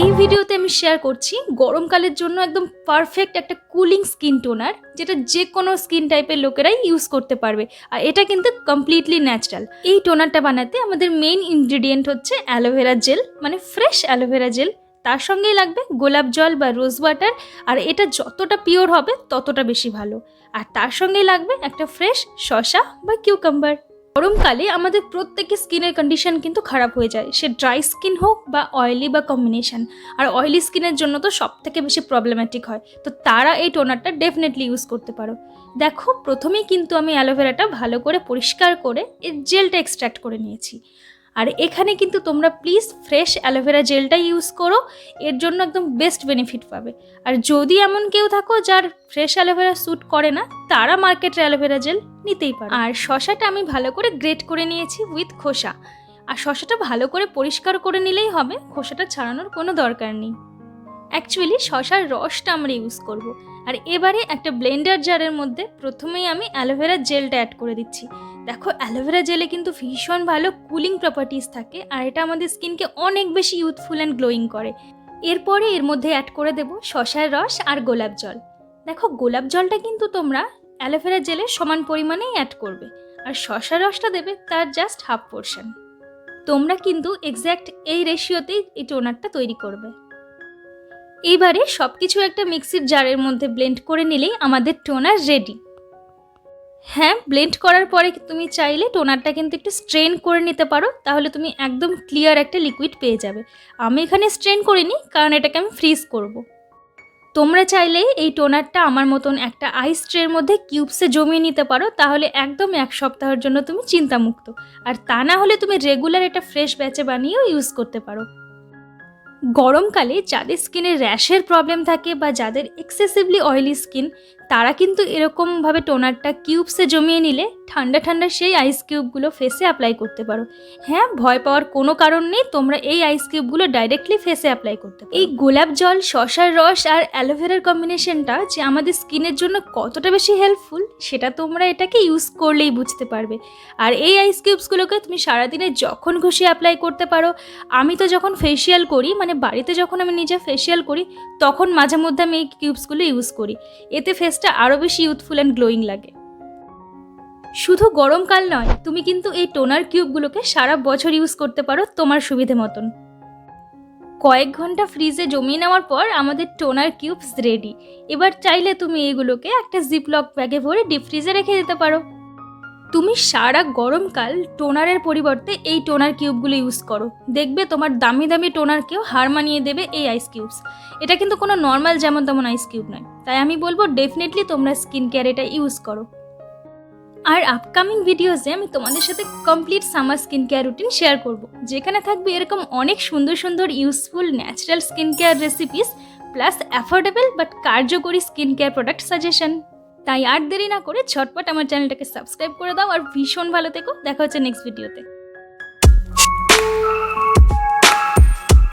এই ভিডিওতে আমি শেয়ার করছি গরমকালের জন্য একদম পারফেক্ট একটা কুলিং স্কিন টোনার যেটা যে কোনো স্কিন টাইপের লোকেরাই ইউজ করতে পারবে। আর এটা কিন্তু কমপ্লিটলি ন্যাচারাল এই টোনারটা বানাতে আমাদের মেইন ইনগ্রিডিয়েন্ট হচ্ছে অ্যালোভেরা জেল মানে ফ্রেশ অ্যালোভেরা জেল তার সঙ্গেই লাগবে গোলাপ জল বা রোজ ওয়াটার আর এটা যতটা পিওর হবে ততটা বেশি ভালো। আর তার সঙ্গেই লাগবে একটা ফ্রেশ শসা বা কিউকাম্বার গরমকালে আমাদের প্রত্যেকের স্কিনের কন্ডিশন কিন্তু খারাপ হয়ে যায়। সে ড্রাই স্কিন হোক বা অয়েলি বা কম্বিনেশন আর অয়েলি স্কিনের জন্য তো সব থেকে বেশি প্রবলেম্যাটিক হয়। তো তারা এই টোনারটা ডেফিনেটলি ইউজ করতে পারো। দেখো, প্রথমেই কিন্তু আমি অ্যালোভেরাটা ভালো করে পরিষ্কার করে এর জেলটা এক্সট্র্যাক্ট করে নিয়েছি। আর এখানে কিন্তু তোমরা প্লিজ ফ্রেশ অ্যালোভেরা জেলটা ইউজ করো। এর জন্য একদম বেস্ট বেনিফিট পাবে। আর যদি এমন কেউ থাকো যার ফ্রেশ অ্যালোভেরা স্যুট করে না, তারা মার্কেটের অ্যালোভেরা জেল নিতেই পারো। আর শশাটা আমি ভালো করে গ্রেট করে নিয়েছি উইথ খোসা। আর শশাটা ভালো করে পরিষ্কার করে নিলেই হবে, খোসাটা ছাড়ানোর কোনো দরকার নেই। অ্যাকচুয়ালি শশার রসটা আমরা ইউজ করব। আর এবারে একটা ব্লেন্ডার জারের মধ্যে প্রথমেই আমি অ্যালোভেরা জেলটা অ্যাড করে দিচ্ছি। দেখো অ্যালোভেরা জেলে কিন্তু ভীষণ ভালো কুলিং প্রপার্টিস থাকে, আর এটা আমাদের স্কিনকে অনেক বেশি ইউথফুল অ্যান্ড গ্লোয়িং করে। এরপরে এর মধ্যে অ্যাড করে দেবো শশার রস আর গোলাপ জল। দেখো, গোলাপ জলটা কিন্তু তোমরা অ্যালোভেরা জেলে সমান পরিমাণেই অ্যাড করবে। আর শশা রসটা দেবে তার জাস্ট হাফ পোর্শন তোমরা কিন্তু এক্স্যাক্ট এই রেশিওতেই এই টোনারটা তৈরি করবে। এইবারে সব কিছু একটা মিক্সির জারের মধ্যে ব্লেন্ড করে নিলেই আমাদের টোনার রেডি হ্যাঁ ব্লেন্ড করার পরে তুমি চাইলে টোনারটা কিন্তু একটু স্ট্রেন করে নিতে পারো, তাহলে তুমি একদম ক্লিয়ার একটা লিকুইড পেয়ে যাবে। আমি এখানে স্ট্রেন করিনি, কারণ এটাকে আমি ফ্রিজ করব। তোমরা চাইলে এই টোনারটা আমার মতন একটা আইস ট্রের মধ্যে কিউবসে জমিয়ে নিতে পারো, তাহলে একদম এক সপ্তাহের জন্য তুমি চিন্তামুক্ত। আর তা না হলে তুমি রেগুলার এটা ফ্রেশ ব্যাচে বানিয়েও ইউজ করতে পারো। গরমকালে যাদের স্কিনে র্যাশের প্রবলেম থাকে বা যাদের এক্সেসিভলি অয়েলি স্কিন তারা কিন্তু এরকমভাবে টোনারটা কিউবসে জমিয়ে নিলে ঠান্ডা ঠান্ডা সেই আইস কিউবগুলো ফেসে অ্যাপ্লাই করতে পারো। হ্যাঁ ভয় পাওয়ার কোনো কারণ নেই, তোমরা এই আইস কিউবগুলো ডাইরেক্টলি ফেসে অ্যাপ্লাই করতে এই গোলাপ জল, শশার রস আর অ্যালোভেরার কম্বিনেশনটা যে আমাদের স্কিনের জন্য কতটা বেশি হেল্পফুল সেটা তোমরা এটাকে ইউজ করলেই বুঝতে পারবে। আর এই আইস কিউবসগুলোকে তুমি সারাদিনে যখন খুশি অ্যাপ্লাই করতে পারো, আমি তো যখন ফেসিয়াল করি মানে বাড়িতে যখন আমি নিজে ফেসিয়াল করি, তখন মাঝে মধ্যে আমি এই কিউবসগুলো ইউজ করি। এতে ফেসটা আরও বেশি ইউথফুল অ্যান্ড গ্লোয়িং লাগে। শুধু গরমকাল নয়, তুমি কিন্তু এই টোনার কিউবগুলোকে সারা বছর ইউজ করতে পারো তোমার সুবিধে মতন। কয়েক ঘণ্টা ফ্রিজে জমিয়ে নেওয়ার পর আমাদের টোনার কিউবস রেডি এবার চাইলে তুমি এগুলোকে একটা জিপলক ব্যাগে ভরে ডিপ ফ্রিজে রেখে দিতে পারো। তুমি সারা গরমকাল টোনারের পরিবর্তে এই টোনার কিউবগুলো ইউজ করো। দেখবে তোমার দামি দামি টোনারকেও হার মানিয়ে দেবে এই আইস কিউবস এটা কিন্তু কোনো নর্মাল যেমন তেমন আইস কিউব নয়। তাই আমি বলব ডেফিনেটলি তোমরা স্কিন কেয়ার এটা ইউজ করো। আর আপকামিং ভিডিওসে আমি তোমাদের সাথে complete summer skin care routine share করব। যেখানে থাকবে এরকম অনেক সুন্দর সুন্দর useful natural skin care recipes plus affordable but কার্যকরী স্কিন কেয়ার প্রোডাক্ট সাজেশন তাই আর দেরি না করে ছটপট আমার চ্যানেলটাকে সাবস্ক্রাইব করে দাও আর ভীষণ ভালো থেকো। দেখা হচ্ছে নেক্সট ভিডিওতে